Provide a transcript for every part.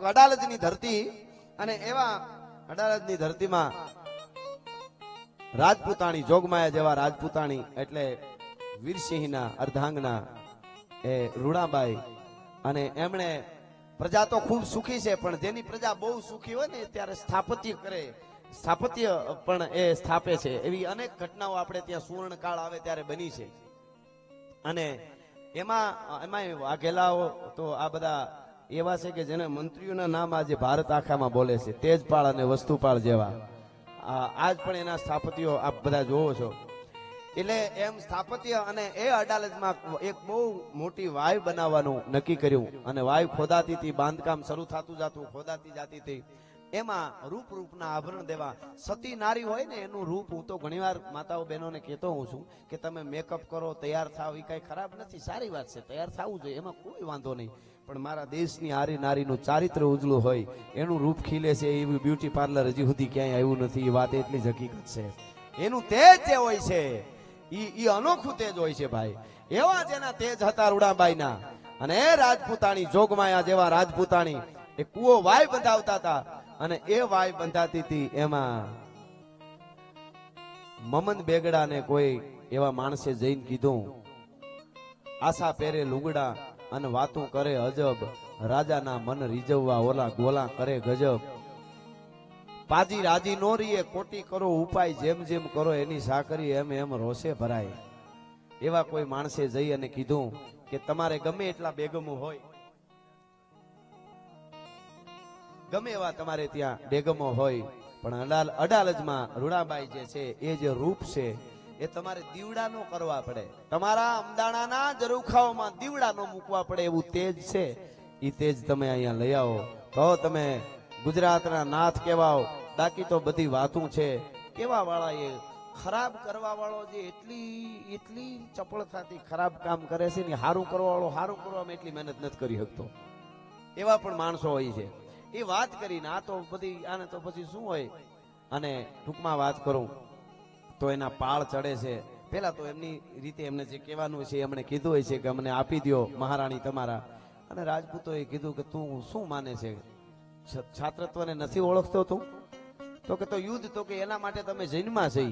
તો અડાલજની ધરતી અને એવા અડાલજની ધરતીમાં રાજપૂતાણી, જોગમાયા જેવા રાજપૂતાણી એટલે વીરસિંહના અર્ધાંગના એ રૂડાબાઈ અને એમણે પ્રજા તો ખૂબ સુખી છે, પણ જેની પ્રજા બહુ સુખી હોય ને ત્યારે સ્થાપત્ય કરે. સ્થાપત્ય પણ એ સ્થાપે છે. એવી અનેક ઘટનાઓ આપણે ત્યાં સુવર્ણકાળ આવે ત્યારે બની છે. અને એમાં એમાં વાઘેલાઓ તો આ બધા એવા છે કે જેને મંત્રીઓના નામ આજે ભારત આખામાં બોલે છે. તેજપાળ અને વસ્તુપાળ જેવા. આજ પણ એના સ્થાપત્યો આપ બધા જોવો છો. એટલે એમ સ્થાપત્ય અને એ અડાલજમાં એક બહુ મોટી વાય બનાવવાનું નક્કી કર્યું અને વાય ખોદાતી હતી બાંધકામ શરૂ થતું જતું, ખોદાતી જતી હતી. એમાં રૂપ રૂપના આભરણ દેવા. સતી નારી હોય ને એનું રૂપ હું તો ઘણીવાર માતાઓ બહેનોને કહેતો હું છું કે તમે મેકઅપ કરો, તૈયાર થાવ એ કંઈ ખરાબ નથી. સારી વાત છે, તૈયાર થવું જોઈએ, એમાં કોઈ વાંધો નહીં. પણ મારા દેશની હારી નારીનું ચારિત્ર ઉજળું હોય, એનું રૂપ ખીલે છે એવું બ્યુટી પાર્લર હજી સુધી ક્યાંય આવ્યું નથી, એ વાત એટલી જ હકીકત છે. એનું તેજ જે હોય છે, ઈ ઈ અનોખું તેજ હોય છે ભાઈ. એવા જેના તેજ હતા રૂડાબાઈના. અને એ રાજપૂતાણી, જોગમાયા જેવા રાજપૂતાણી, એ કુવો વાય બંધાવતા હતા. અને એ વાય બંધાતી હતી એમાં મમન બેગડાને કોઈ એવા માણસે જઈને કીધું, આશા પહેરે લુગડા અને વાતો કરે અજબ. રાજાના મન રીઝવવા ઓલા ગોલા કરે ગજબ. પાજી રાજી નો રીએ કોટી કરો, ઉપાય જેમ જેમ કરો, એની સાકરી એમ એમ રોષે ભરાય. એવા કોઈ માણસે જઈ અને કીધું કે તમારે ગમે એટલા બેગમો હોય. ગમે એવા તમારે ત્યાં બેગમો હોય. પણ અડાલ અડાલજમાં રૂડાબાઈ જે છે, એ જે રૂપ છે એ તમારે દીવડા નો કરવા પડે. તમારા અમદાણાના જરૂખાઓમાં દીવડા નો મૂકવા પડે એવું તેજ છે. એ તેજ તમે અહીંયા લઈ આવો. તો તમે ગુજરાતના નાથ કેવાઓ બાકી તો બધી વાતું છે. કેવા વાળા એ ખરાબ કરવા વાળો જે એટલી એટલી ચપળતાથી ખરાબ કામ કરે છે ને સારું કરવા વાળો સારું કરવામાં એટલી મહેનત નથી કરી શકતો. એવા પણ માણસો હોય છે. એ વાત કરીને આ તો બધી, આને તો પછી શું હોય? અને ટૂંકમાં વાત કરું. તો એના પાળ ચડે છે. પેલા તો એમની રીતે એમને જે કહેવાનું છે, એમણે કીધું હોય છે કે અમને આપી દ્યો મહારાણી તમારા. અને રાજપૂતોએ કીધું કે તું શું માને છે? છાત્રત્વને નથી ઓળખતો તું? તો કે તો યુદ્ધ તો કે એના માટે તમે જન્મા છે.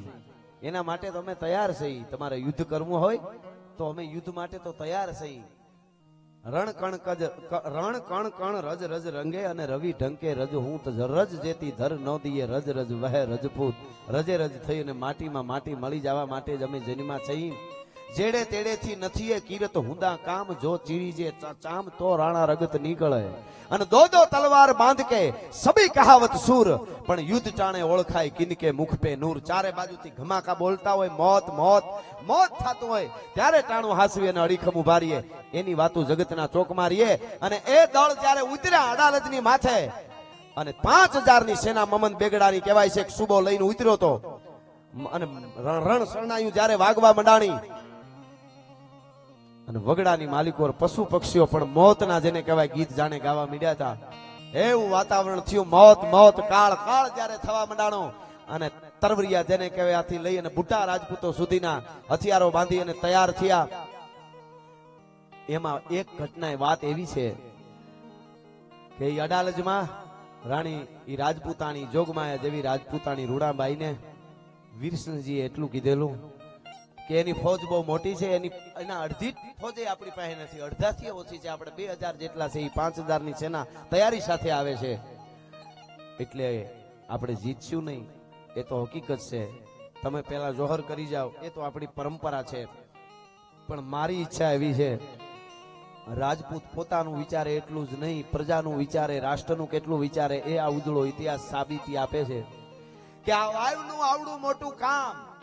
એના માટે તમે તૈયાર છે. તમારે યુદ્ધ કરવું હોય તો અમે યુદ્ધ માટે તો તૈયાર છે. રણ કણ કજ રણ કણ કણ રજ રજ રંગે અને રવિ ઢંકે રજ હું તો રજ જેતી ધર ન દીએ રજ રજ વહે રજપૂત રજે રજ થઈ અને માટીમાં માટી મળી જવા માટે જ અમે જન્મા થઈ જેડે તેડેથી નથી એ કિરત હુંદા કામ, જો ચીરી જે ચામ તો રાણા રગત નીકળે. અને દો દો તલવાર બાંધ કે સભી કહાવત સૂર. પણ યુદ્ધ ટાણે ઓળખાય કિનકે મુખ પે નૂર. ચારે બાજુથી ઘમાકા બોલતા હોય, મોત મોત મોત થતું હોય. ત્યારે ટાણું હાસવી અને અડીખમ ઉભારીએ. એની વાતો જગતના ચોકમાં મારીએ અને એ દળ જ્યારે ઉતર્યા અડાલજની માથે, અને પાંચ હજારની સેના મમન બેગડાની કહેવાય છે સુબો લઈને ઉતર્યો તો. અને રણ શરણાયું જ્યારે વાગવા મંડાણી અને વગડાની માલિકો પશુ પક્ષીઓ પણ મોતના જેને કહેવાય ગીત જાણે ગાવા મીડ્યા હતા એવું વાતાવરણ થયું, મોત મોત, કાળ કાળ જ્યારે થવા મંડાણો. અને તરવરિયા જેને કહેવાય આથી લઈ અને બુટા રાજપૂતો સુધીના હથિયારો બાંધી અને તૈયાર થયા. એમાં એક ઘટના વાત એવી છે કે અડાલજમાં રાણી એ રાજપૂતાણી જોગમાયા જેવી રાજપૂતાણી રૂડાબાઈને વીરસિંહજીએ એટલું કીધેલું કે એની ફોજ બહુ મોટી છે, એની એના અડધી ફોજે આપણી પાસે નથી. અડધાથી ઓછી છે. આપણે બે જેટલા છે એ પાંચ હજારની સેના તૈયારી સાથે આવે છે. એટલે આપણે જીતશું નહીં. એ તો હકીકત છે. તમે પેલા જોહર કરી જાઓ. એ તો આપણી પરંપરા છે. પણ મારી ઈચ્છા એવી છે, રાજપૂત પોતાનું વિચારે એટલું જ નહીં, પ્રજાનું વિચારે, રાષ્ટ્રનું કેટલું વિચારે, એ આ ઉજળો ઇતિહાસ સાબિતી આપે છે. કે આવડું મોટું કામ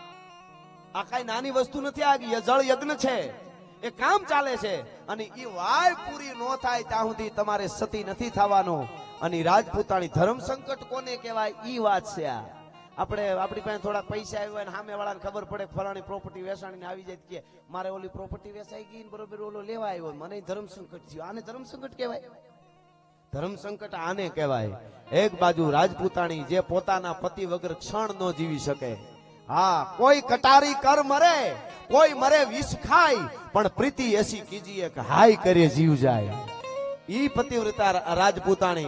આ કઈ નાની વસ્તુ નથી, આ યજળ જળ યજ્ઞ છે. એ કામ ચાલે છે. અને એ વાય પૂરી નો થાય ત્યાં સુધી તમારે સતી નથી થવાનો. અને રાજપૂતાણી ધર્મ સંકટ કોને કહેવાય, ઈ વાત છે આ. આપણે, આપણી પાસે થોડા પૈસા આવ્યા હોય સામે વાળાને ખબર પડે ફલાણી પ્રોપર્ટી વેચાણીને આવી જાય કે મારે ઓલી પ્રોપર્ટી વેચાઈ ગઈ બરોબર ઓલો લેવા આવ્યો મને ધર્મ સંકટ થયું. આને ધર્મ સંકટ કહેવાય? ધર્મ સંકટ આને કહેવાય. એક બાજુ રાજપૂતાણી જે પોતાના પતિ વગર ક્ષણ ન જીવી શકે. હા, કોઈ કટારી કર મરે, કોઈ મરે વિષ ખાય, પણ પ્રીતિ એસી કીજીએ કે હાય કરે જીવ જાય. ઈ પતિવ્રતા રાજપૂતાણી.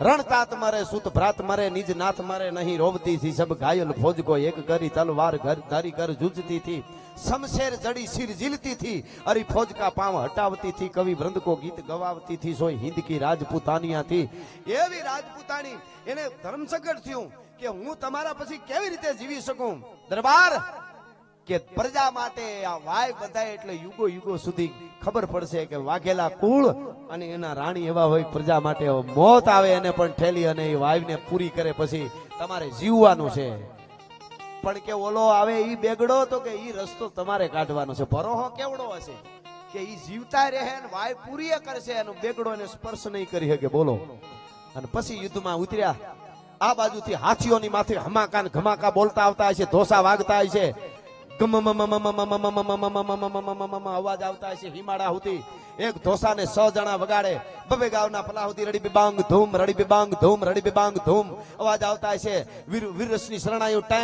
રણતાત મરે, સુત ભ્રાત મરે, નિજ નાથ મરે, નહીં રોવતી થી સબ ઘાયલ ફોજ કો એક કરી તલવાર ઘર ધારી કર જૂજતી થી. સમશેર જડી સિર જીલતી થી, અરી ફોજ કા પામ હટાવતી થી, કવિ વૃંદ કો ગીત ગવાવતી થી, સોય હિન્દ કી રાજપૂતાનિયા થી. એવી રાજપૂતાણી, એને ધર્મસગર થયું. કે હું તમારા પછી કેવી રીતે જીવી શકું? દરબાર? કે પ્રજા માટે આ વાય બધા એટલે યુગો યુગો સુધી ખબર પડશે કે વાઘેલા કુળ અને એના રાણી એવા હોય, પ્રજા માટે મોત આવે એને પણ ઠેલી અને એ વાયને પૂરી કરે પછી તમારે જીવવાનું છે. પણ કે ઓલો આવે એ બેગડો તો કે ઈ રસ્તો તમારે કાઢવાનો છે. ભરોહો કેવડો હશે? કે એ જીવતા રહે વાય પૂરી કરશે એનો બેગડો ને સ્પર્શ નહીં કરી શકે. બોલો. અને પછી યુદ્ધમાં ઉતર્યા. આ બાજુથી હાથીઓની માથે હમાકાન ઘમાકા બોલતા આવતા હશે ધોસા વાગતા હશે અવાજ આવતા હશે હિમાડા સુધી એક ધોસાને સ જણા વગાડે બબે ગાવના પલા સુધી રડી બિબાંગ ધૂમ રડી બિબાંગ ધૂમ રડી બિબાંગ ધૂમ અવાજ આવતા હશે વીરસની શરણાયું ટે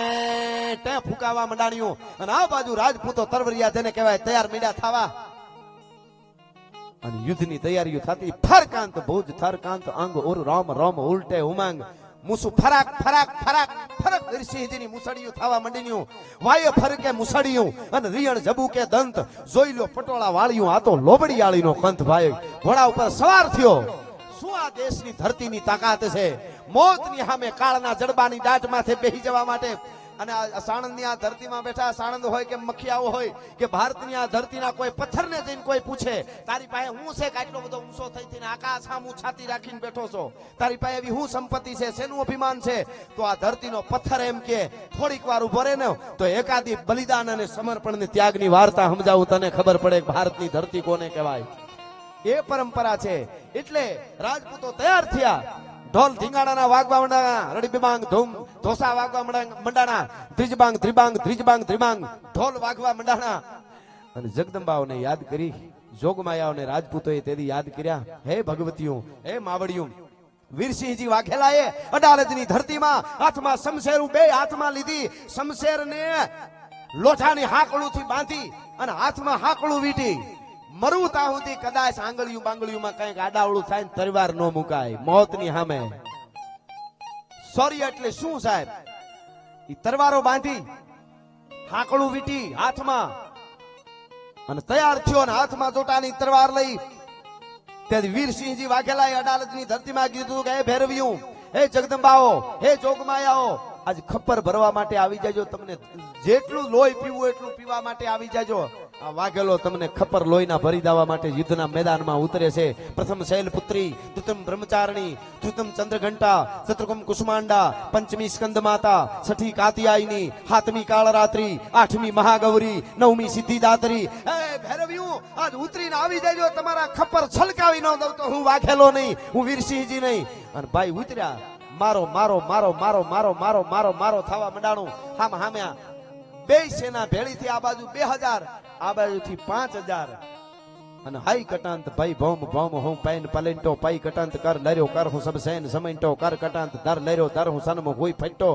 ટે ફૂકાવા મંડાણ્યું અને આ બાજુ રાજપૂતો તરવરિયા જેને કહેવાય તૈયાર મીડા થવા અને યુદ્ધની તૈયારીઓ થતી ફરકાંત ભુજ થરકાંત અંગ ઓર રામ રામ ઉલટે ઉમાંગ મુસુ ફરાક ફરાક ફરાક, ફરક નરસિંહજીની મુસળિયું થવા માંડીયું. વાયો ફરકે મુસળિયું અને રિયણ જબુકે દંત. જોઈ લો પટોળા વાળ્યું, આ તો લોબડીયાળીનો કંથ ભાઈ. ઘોડા ઉપર સવાર થયો. શું આ દેશની ધરતીની તાકાત છે? મોતની સામે કાળના જડબાની દાટ માથે બેહી જવા માટે અને આ સાણંદની આ ધરતીમાં બેઠા સાણંદ હોય કે મખિયાઓ હોય કે ભારતની આ ધરતીના કોઈ પથ્થરને જઈને કોઈ પૂછે, તારી પાસે હું છે કે આટલો બધો ઊંચો થઈ થઈને આકાશ આમ છાતી રાખીને બેઠો છો? તારી પાસે એવી હું સંપત્તિ છે, શેનું અભિમાન છે? તો આ ધરતીનો પથ્થર એમ કે થોડીક વાર ઊભો રહે ને, તો એકાદી બલિદાન અને સમર્પણ ને ત્યાગની વાર્તા સમજાવું, તને ખબર પડે ભારતની ધરતી કોને કહેવાય? એ પરંપરા છે. એટલે રાજપૂતો તૈયાર થયા. ઢોલ ધીંગાણાના વાગવા મંડાણા રડી બિબાંગ, ધૂમ ધોસા વાગવા મંડા- મંડાણા, ત્રિજબાંગ, ત્રિબાંગ ત્રિજબાંગ, ત્રિબાંગ, ઢોલ વાગવા મંડાણા. અને જગદંબાઓને યાદ કરી, જોગમાયાઓને રાજપૂતોએ તેથી યાદ કર્યા, હે ભગવતીઓ, હે માવડિયું વીરસિંહજી વાઘેલાએ અડાલજની ધરતીમાં હાથમાં શમશેર બે હાથમાં લીધી, શમશેરને લોઢાની હાકડુંથી બાંધી અને હાથમાં હાકડું વીટી. મરું તા સુધી કદાચ આંગળીયું બાંગળીયુંમાં કંઈક આડાવડું થાય ને તરવાર ન મુકાય. મોતની સામે. સોરી એટલે શું સાહેબ? ઈ તરવારો બાંધી, હાકડું વીટી હાથમાં અને તૈયાર થયો અને હાથમાં જોટાની તરવાર લઈ ત્યારે વીરસિંહજી વાઘેલા અડાલજની ધરતીમાં કીધું કે, હે ભેરવિયું હે જગદંબાઓ, હે જોગમાયાઓ આજ ખપ્પર ભરવા માટે આવી જાજો. તમને જેટલું લોહી પીવું એટલું પીવા માટે આવી જાજો. આ વાઘેલો તમને ખપર લોહીના ભરી દેવા માટે યુદ્ધના મેદાનમાં ઉતરે છે. પ્રથમ શૈલપુત્રી દ્વિતમ બ્રહ્મચારણી તૃતમ ચંદ્રઘંટા શત્રુકમ કુસુમાંડા, પંચમી સ્કંદ માતા છઠ્ઠી કાતિયાયની હાથમી કાળરાત્રી, આઠમી મહાગૌરી, નવમી સિદ્ધિદાત્રી. હે ભૈરવ્યું આજ ઉતરીને આવી જજો, તમારા ખપર છલકાવી ન દઉં તો હું વાઘેલો નહીં, હું વીરસિંહજી નહીં. અને ભાઈ ઉતર્યા. મારો મારો મારો મારો મારો મારો મારો મારો થવા મંડાણું. હામ, હામ્યા. બે સેના ભેળી થી આ બાજુ બે હજાર આ બાજુથી પાંચ હજાર અને હાઈ કટાંત ભાઈ ભોમ ભોમ, હું પૈન પલેન્ટો પાઈ કટાંત કર લર્યો, કર હું સબ સૈન સમૈન્ટો કર કટાંત દર લર્યો દર હું સનમ હુઈ ફટ્ટો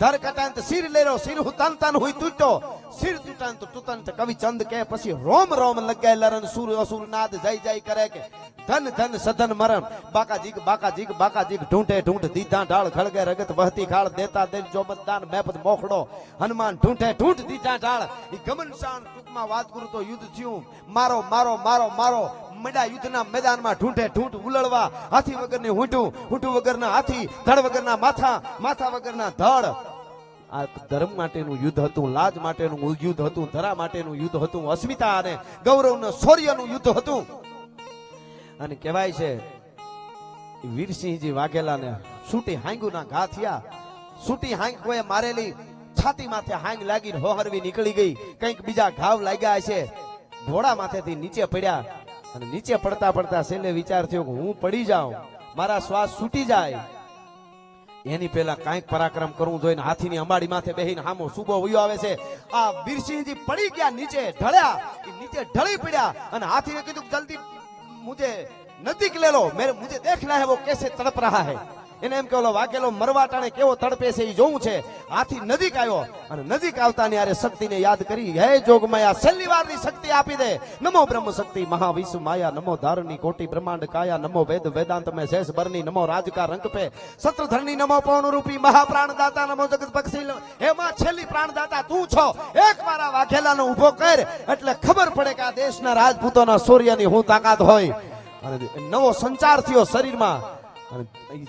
દર કટાંત સિર લેરો સિર હું તન તન હુઈ તૂટો સિર તૂટાંત તૂતંત કવિ ચંદ કે પછી રોમ રોમ લગે લરન સુર અસુર નાદ જય જય કરે કે, ધન ધન સદન મરણ બાકા જીક બાકા જીક બાકા જીક ઢૂંઢે ઢૂંઢ, દીધા ઢાળ, ખળગે રગત, વહતી ખાળ, દેતા દેવ જોમતદાન મેપત મોખડો, હનુમાન, ઢૂંઢે ઢૂંઢ, દીધા ઢાળ, ઈ ગમન શાન ટૂંકમાં વાત કરું તો યુદ્ધ થયું, મારો મારો મારો મારો મેડા યુદ્ધના મેદાનમાં ઢૂંઢે ઢૂંઢ ઉલળવા, હાથી વગરની હુંઢું હુંઢું વગરના હાથી, ધડ વગરના માથા માથા વગરના ધડ. આ ધર્મ માટેનું યુદ્ધ હતું, લાજ માટેનું યુદ્ધ હતું, ધરા માટેનું યુદ્ધ હતું, અસ્મિતા અને ગૌરવનું શૌર્યનું યુદ્ધ હતું. અને કહેવાય છે, વીરસિંહજી વાઘેલાને સૂટી હાંગુના ઘા થયા. સૂટી હાંગ કોઈ મારેલી છાતી માથે હાંગ લાગી હોહરવી નીકળી ગઈ. કંઈક બીજા ઘાવ લાગ્યા છે. ઘોડા માથેથી નીચે પડ્યા અને નીચે પડતા પડતા છેલ્લે વિચાર થયો કે હું પડી જાઉં, મારા શ્વાસ છૂટી જાય. એની પેલા કાંઈક પરાક્રમ કરવું જોઈએ હાથીની અંબાડી માથે બેહીને હામો સુબો વયો આવે છે. આ વીરસિંહજી પડી ગયા નીચે, ઢળ્યા નીચે ઢળી પડ્યા અને હાથીને કીધું જલ્દી મુજે નજીક લેલો, મેરે મુજે દેખના હે વો કેસે તડપ રહા હૈ. એને એમ કે ઓલો વાઘેલો મરવા ટાણે કેવો તડપે છે એ જોવું છે. હાથી નજીક આવ્યો અને નજીક આવતા ને શક્તિને યાદ કરી, હે જોગમાયા, છેલ્લી વારની શક્તિ આપી દે. નમો બ્રહ્મ શક્તિ મહાવિશ્વ માયા, નમો ધારની કોટી, બ્રહ્માંડ કાયા, નમો વેદ, વેદાંત, મેં શેષ બરની નમો રાજકા રંગ પે સત્રધરની નમો પૌણ રૂપી મહાપ્રાણ દાતા નમો જગત પક્ષી હે માં છેલ્લી પ્રાણ દાતા તું છો. એક આ વાઘેલાનો ઊભો કર, એટલે ખબર પડે કે આ દેશના રાજપૂતોના સૂર્યની હું તાકાત હોય. અને નવો સંચાર થયો શરીરમાં.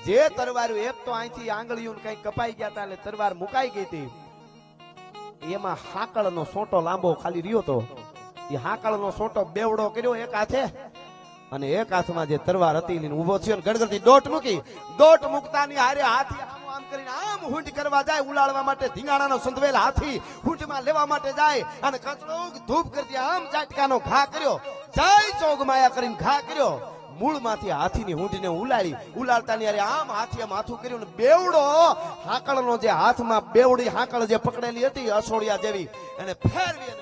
જે તરવાર, એક તો અહીંથી આંગળીઓ કઈ કપાઈ ગયા હતા એટલે તરવાર મુકાઈ ગઈ હતી. એમાં હાકળનો સોટો લાંબો ખાલી રહ્યો તો. એ હાકળનો સોટો બેવડો કર્યો એક હાથે અને એક હાથમાં જે તરવાર હતી એને ઊભો થયો ને ગડગડતી દોટ મૂકી. દોટ મૂકતાની હારે હાથી આમ હુંટ કરવા જાય, ઉલાળવા માટે ધીંગાણાનો સંધવેલ હાથી હુંટમાં લેવા માટે જાય અને કચરો ધૂપ કરતી આમ ચાટકાનો ઘા કર્યો. જય ચોગમાયા કરીને ઘા કર્યો. મૂળમાંથી હાથીની હુંઢીને ઉલાળી ઉલાળતાની ની આમ હાથીએ માથું કર્યું ને બેવડો હાકળનો જે હાથમાં બેવડી હાકળ જે પકડેલી હતી અસોડિયા જેવી, એને ફેરવી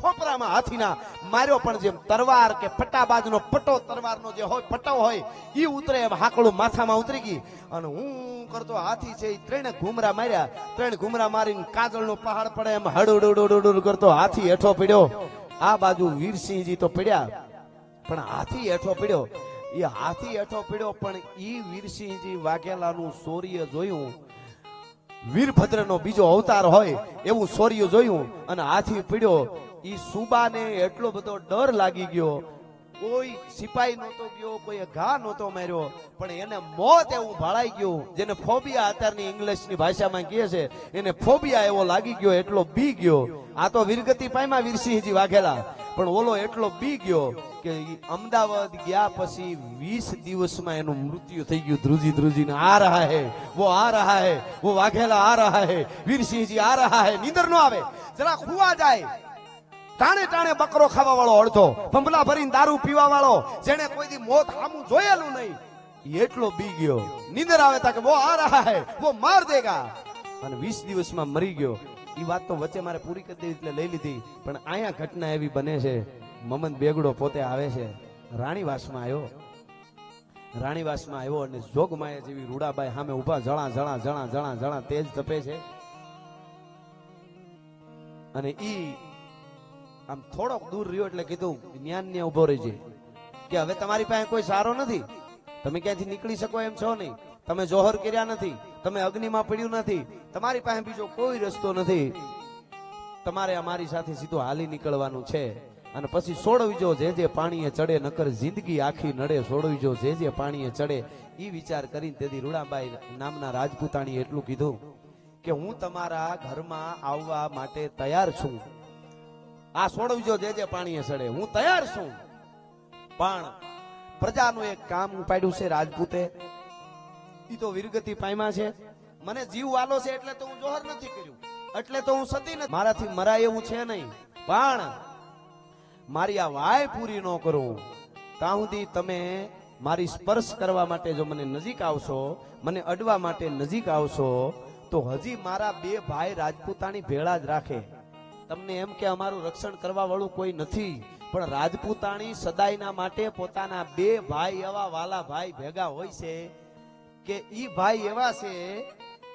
ખોપરામાં હાથીના માર્યો પણ જેમ તરવાર કે ફટાબાજનો પટો તરવારનો જે હોય પટો હોય, ઈ ઉતરે એમ હાકડું માથામાં ઉતરી ગઈ. અને હું કરતો હાથી છે એ ત્રણે ઘુમરા માર્યા, ત્રણ ઘુમરા મારીને કાજળનો પહાડ પડે એમ હડુડુડુડુડ કરતો હાથી હેઠો પડ્યો. આ બાજુ વીરસિંહજી તો પડ્યા, પણ હાથી હેઠો પડ્યો. એ હાથી હેઠો પીડ્યો, પણ ઈ વીરસિંહજી વાઘેલાનું શૌર્ય જોયું. વીરભદ્રનો બીજો અવતાર હોય એવું શૌર્ય જોયું અને હાથી પીડ્યો. ઈ સુબાને એટલો બધો ડર લાગી ગયો કોઈ સિપાઈ નહોતો ગયો કોઈ ઘા નહોતો માર્યો, પણ એને મોત એવું ભાળાઈ ગયું, જેને ફોબિયા અત્યારની ઇંગ્લિશની ભાષામાં કહે છે, એને ફોબિયા એવો લાગી ગયો, એટલો બી ગયો. આ તો વીરગતિ પાયમાં વીરસિંહજી વાઘેલા. પણ ઓલો એટલો બી ગયો કે અમદાવાદ ગયા પછી વીસ દિવસમાં એનું મૃત્યુ થઈ ગયું. ધ્રુજી ધ્રુજીને આ રહા હે, વો આ રહા હે, વો વાઘેલા આ રહા હે વીરસિંહજી આ રહા હે, નીંદર નો આવે. જરા ખુવા જાય. ટાણે ટાણે બકરો ખાવા વાળો અડધો, ભંભલા ભરીને દારૂ પીવા વાળો જેને કોઈ દી મોત આમું જોયેલું નહીં. એટલો બી ગયો. નીંદર આવે તા કે વો આ રહા હે, વો માર દેગા. અને વીસ દિવસમાં મરી ગયો. ઈ વાત તો વચ્ચે મારે પૂરી કરી દેવી એટલે લઈ લીધી. પણ અહીંયા ઘટના એવી બને છે, મમન બેગડો પોતે આવે છે. રાણીવાસમાં આવ્યો. રાણીવાસમાં આવ્યો અને જોગમાયા જેવી રૂડાબાઈ સામે ઊભા જણા જણા જણા જણા જણા તેજ તપે છે. અને ઈ આમ થોડોક દૂર રહ્યો એટલે કીધું જ્ઞાન ને ઊભો રહેજે. કે હવે તમારી પાસે કોઈ સારો નથી? તમે ક્યાંથી નીકળી શકો એમ છો નહીં? તમે જોહર કર્યા નથી? તમે અગ્નિમાં પડ્યું નથી? તમારી પાસે બીજો કોઈ રસ્તો નથી? તમારે અમારી સાથે સીધું હાલી નીકળવાનું છે. અને પછી સોડવીજો જે જે પાણીએ ચડે, નકર જિંદગી આખી નડે સોડવીજો જે જે પાણીએ ચડે એ વિચાર કરીને તેથી રૂડાબાઈ નામના રાજપૂતાણી એટલું કીધું કે હું તમારા ઘરમાં આવવા માટે તૈયાર છું. આ સોડવજો જે જે પાણીએ સડે. હું તૈયાર છું. પણ પ્રજાનું એક કામ ઉપાડ્યું છે રાજપૂતે. એ તો વીરગતિ પાયમાં છે. મને જીવ વાલો છે એટલે તો હું જોહર નથી કર્યું. એટલે તો હું સતી નથી. મારાથી મરાય એવું છે નહીં. પણ મારી આ વાય પૂરી ન કરું. ત્યાં સુધી તમે મારી સ્પર્શ કરવા માટે જો મને નજીક આવશો, મને અડવા માટે નજીક આવશો, તો હજી મારા બે ભાઈ રાજપૂતાની ભેળા જ રાખે. તમને એમ કે અમારું રક્ષણ કરવા વાળું કોઈ નથી, પણ રાજપૂતાણી સદાયના માટે પોતાના બે ભાઈ એવા વાલા ભાઈ ભેગા હોય છે કે ઈ ભાઈ એવા છે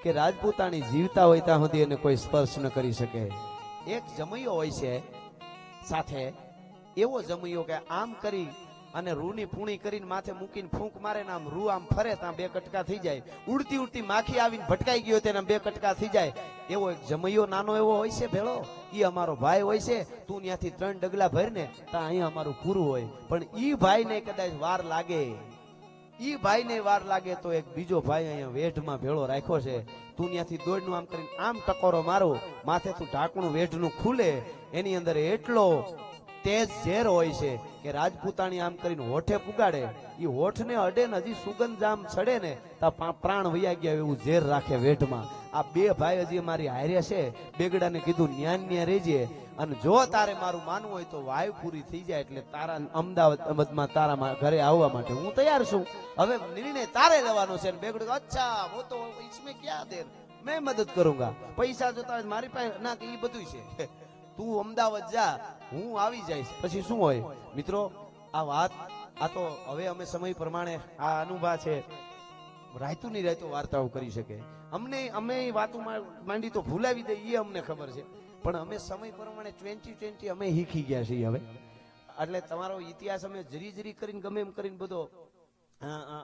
કે રાજપૂતાણી જીવતા હોય ત્યાં સુધી એને કોઈ સ્પર્શ ન કરી શકે. એક જમૈયો હોય છે સાથે, એવો જમૈયો કે આમ કરી અને રૂની પૂણી કરીને માથે મૂકીને ફૂંક મારે ને આમ રૂ આમ ફરે ત્યાં બે કટકા થઈ જાય. ઉડતી ઉડતી માખી આવીને ભટકાઈ ગયો તેને બે કટકા થઈ જાય. એવો એક જમૈયો નાનો એવો હોય છે ભેળો. ઈ અમારો ભાઈ હોય છે. તું ત્યાંથી ત્રણ ડગલા ભરીને ત્યાં અહીંયા અમારું પૂરું હોય. પણ ઈ ભાઈને કદાચ વાર લાગે. ઈ ભાઈને વાર લાગે તો એક બીજો ભાઈ અહીંયા વેઢમાં ભેળો રાખ્યો છે. તું ત્યાંથી દોડનું આમ કરીને આમ ટકોરો મારો. માથે તું ઢાંકણું વેઢનું ખુલે. એની અંદર એટલો તેજ ઝેર હોય છે કે રાજપૂતાણી આમ કરીને હોઠે પુગાડે એ હોઠને અડે ને હજી સુગંધ આમ છડે ને, તો પ્રાણ વૈયા ગયા એવું ઝેર રાખે વેઠમાં આ બે ભાઈ હજી મારી હારે છે, બેગડાને કીધું ન્યાન ન્યા રેજે. અને જો તારે મારું માનવું હોય તો વાયુ પૂરી થઈ જાય એટલે તારા અમદાવાદમાં તારા ઘરે આવવા માટે હું તૈયાર છું. હવે નિર્ણય તારે લેવાનો છે બેગડું અચ્છા, હું તો ઈસમે ક્યાં દેર? મેં મદદ કરુંગા. પૈસા જોતા મારી પાસે ના કે એ બધું છે. તું અમદાવાદ જા, હું આવી જઈશ. પછી શું હોય? મિત્રો, આ વાત, આ તો હવે અમે સમય પ્રમાણે આ અનુભવ છે રાયતું ની રાયતું વાર્તાઓ કરી શકે. અમને, અમે વાતો માંડી તો ભૂલાવી દે એ અમને ખબર છે. પણ અમે સમય પ્રમાણે ટ્વેન્ટી ટ્વેન્ટી અમે શીખી ગયા છીએ હવે. એટલે તમારો ઇતિહાસ અમે જરી જરી કરીને, ગમે એમ કરીને બધો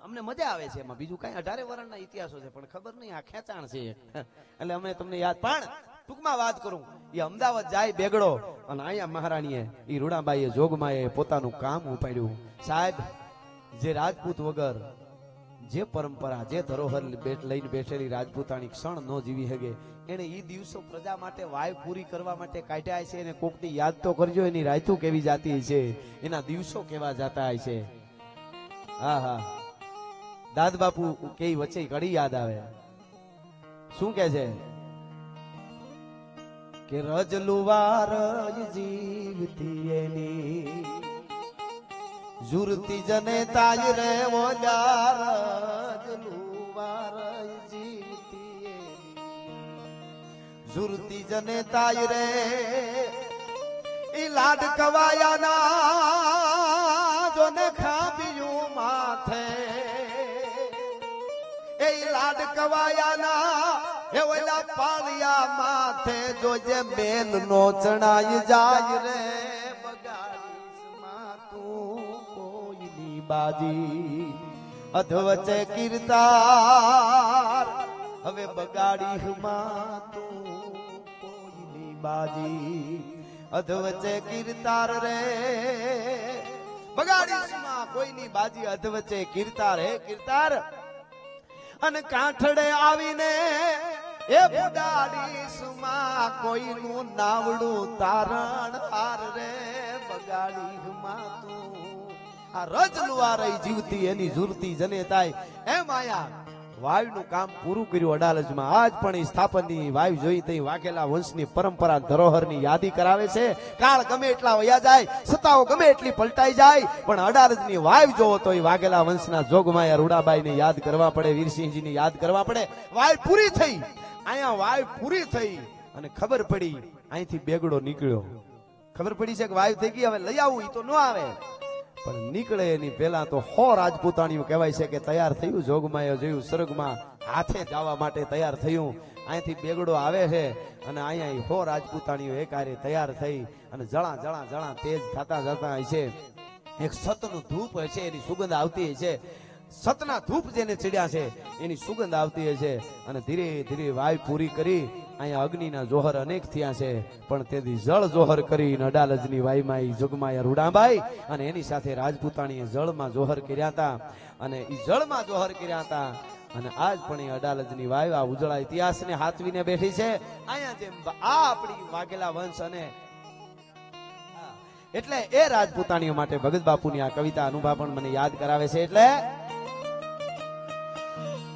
અમને મજા આવે છે એમાં. બીજું કઈ અઢારે વર્ષના ઇતિહાસો છે, પણ ખબર નહીં, આ ખેંચાણ છે. એટલે અમે તમને યાદ, પણ ટૂંકમાં વાત કરું. એ અમદાવાદ જાય બેગડો. અને અહીંયા મહારાણીએ એ રૂડાબાઈએ જોગમાએ પોતાનું કામ ઉપાડ્યું. સાહેબ, જે રાજપૂત વગર જે પરંપરા, જે ધરોહર લઈને બેઠેલી રાજપૂતાણી ક્ષણ ન જીવી શકે એને એ દિવસો પ્રજા માટે વાય પૂરી કરવા માટે કાઢ્યા છે એને કોકની યાદ તો કરજો, એની રાયતું કેવી જાતી છે, એના દિવસો કેવા જાતા છે. હા હા. દાદ બાપુ કે વચ્ચે ઘડી યાદ આવે. શું કે છે? કે રજલુવાર જીવતી એની ઝુરતી જને તાજ રે ઓલા રજલુવાર જીવતી ઝુરતી જને તાજ રે, ઈ લાડ કવાયાના, જોને ખાબિયું માથે. એ લાડ કવાયાના એ ઓલા પાળિયા માથે જોજે બેન નો ચણાઈ જાય રે કોઈની બાજી. અધવચે કીર્તાર, હવે બગાડી માં તું કોઈની બાજી. અધવચે કીર્તાર રે, બગાડીશમાં કોઈની બાજી. અધવચે કીર્તાર, હે કીર્તાર. અને કાંઠડે આવીને એ બગાડીશમાં કોઈનું નાવડું તારણ હાર રે બગાડીશમાં તું. આ રજલુઆ રહી જીવતી એની જુરતી જને થાય એમ આયા વાયુનું કામ પૂરું કર્યું અડાલજમાં. આજ પણ એ સ્થાપનની વાયુ જોઈ તઈ વાઘેલા વંશની પરંપરા ધરોહરની યાદી કરાવે છે. કાળ ગમે એટલા વયા જાય, સત્તાઓ ગમે એટલી પલટાઈ જાય, પણ અડાલજની વાયુ જોવો તો એ વાઘેલા વંશના જોગમાયા રૂડાબાઈને યાદ કરવા પડે, વીરસિંહજીને યાદ કરવા પડે. વાય પૂરી થઈ. અહીંયા વાય પૂરી થઈ અને ખબર પડી, અહીંથી બેગડો નીકળ્યો. ખબર પડી છે કે વાયુ થઈ ગઈ, હવે લઈ આવું તો ન આવે. પણ નીકળે એની પહેલા તો હો રાજપૂતાણીઓ કહેવાય છે કે તૈયાર થયું જોગમાએ જોયું, સ્વર્ગમાં હાથે જવા માટે તૈયાર થયું. અહીંથી બેગડો આવે છે અને અહીંયા હો રાજપૂતાણીઓ એકારે તૈયાર થઈ અને જણા જણા જણા તેજ થતા જતા છે. એક સતનું ધૂપ છે, એની સુગંધ આવતી છે. સતના ધૂપ જેને ચડ્યા છે, એની સુગંધ આવતી હશે અને ધીરે ધીરે વાય પૂરી કરી, અહીંયા અગ્નિના જોહર અનેક થયા છે. પણ તેથી જળ જોહર કરીને અડાલજની વાયમાં ઈ જોગમાયા અને એની સાથે રાજપૂતાણીએ જળમાં જોહર કર્યા હતા. અને એ જળમાં જોહર કર્યા હતા. અને આજ પણ એ અડાલજની વાયુ આ ઉજળા ઇતિહાસને હાથવીને બેઠી છે. અહીંયા જેમ આ આપણી વાઘેલા વંશ અને એટલે એ રાજપૂતાણીઓ માટે ભગત બાપુની આ કવિતા અનુભવ પણ મને યાદ કરાવે છે. એટલે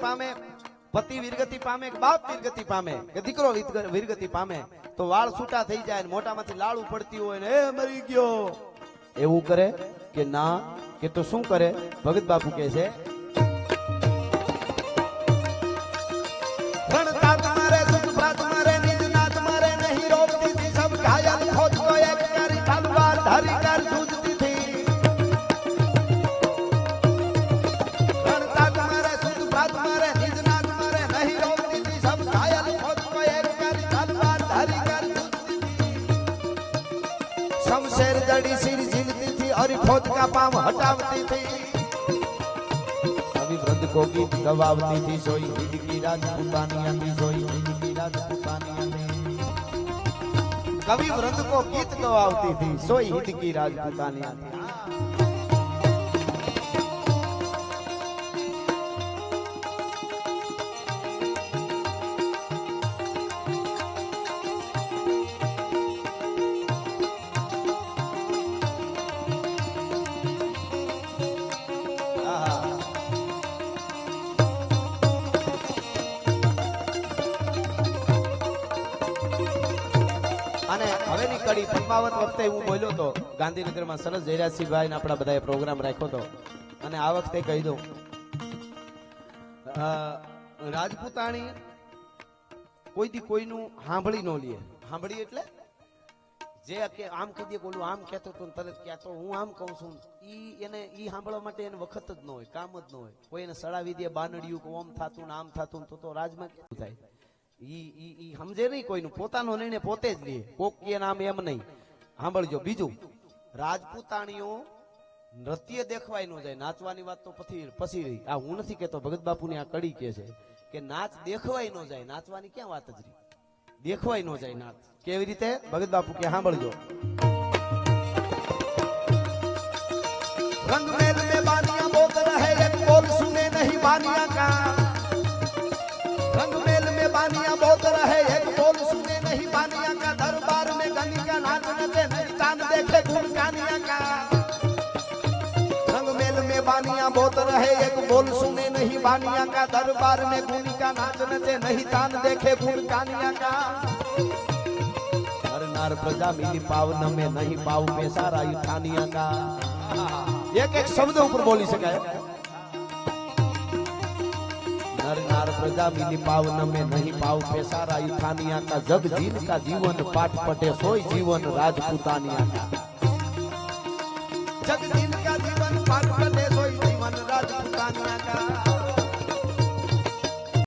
પામે, પતિ વીરગતિ પામે બાપ વીરગતિ પામે, કે દીકરો વીરગ- વીરગતિ પામે, તો વાળ છૂટા થઈ જાય મોટામાંથી લાડુ પડતી હોય ને એ મરી ગયો. એવું કરે કે ના, કે તો શું કરે? ભગત બાપુ કે છે खोद का पाम हटावती थी। कभी वृद्ध को गीत गवावती थी सोई हिंद की राजपूतानिया थी सोई हिंद की राजपूतानिया कभी वृद्ध को गीत गवावती थी सोई हिंद की राजपूतानिया थी। વખતે હું બોલ્યો તો, ગાંધીનગરમાં સરસ જયરાજસિંહભાઈ આપણા બધાએ પ્રોગ્રામ રાખ્યો હતો. અને આ વખતે કહી દઉં રાજપૂતાણી કોઈથી કોઈનું સાંભળી ન લે. સાંભળી એટલે જે આમ કહી દે બોલું આમ કહેતો હતો તરત કહેતો હું આમ કહું છું. ઈ એને, ઈ સાંભળવા માટે એને વખત જ ન હોય, કામ જ ન હોય. કોઈ એને સડાવી દે, બાનડિયું કે ઓમ થાતું ને આમ થાતું તો તો રાજમાં કેવું થાય? ઈ ઈ સમજે નહીં કોઈનું. પોતાનો નિર્ણય પોતે જ લે. કોક કે નામ એમ નહીં. સાંભળજો બીજું. રાજપૂતાણીઓ નૃત્ય દેખવાય ન જાય નાચવાની વાત તો પછી પછી રહી. આ હું નથી કેતો ભગત બાપુની આ કડી કે છે કે નાચ દેખવાય ન જાય નાચવાની ક્યાં વાત જ રહી? દેખવાય ન જાય નાચ. કેવી રીતે? ભગત બાપુ કે સાંભળજો. રંગ મેલ મે બાનિયા બોત રહે એક બોલ સુને નહીં બાનિયા કા. રંગ મેલ મે બાનિયા બોત રહે એક બોલ સુને નહીં બાનિયા કા. દરબાર है एक बोल सुने नहीं, बानिया का दरबार में गुनी का नाच नचे नहीं तान देखे गुण कानिया का। करनार प्रजा मिली पावन में नहीं पाव पे सारा युथानिया का। एक एक शब्द ऊपर बोली सके। नर, नार प्रजा मिली पावन में नहीं पाव पे सारा युथानिया का। जब जीन का जीवन पाठ पटे सोई जीवन राजपूतानिया का। जब जीन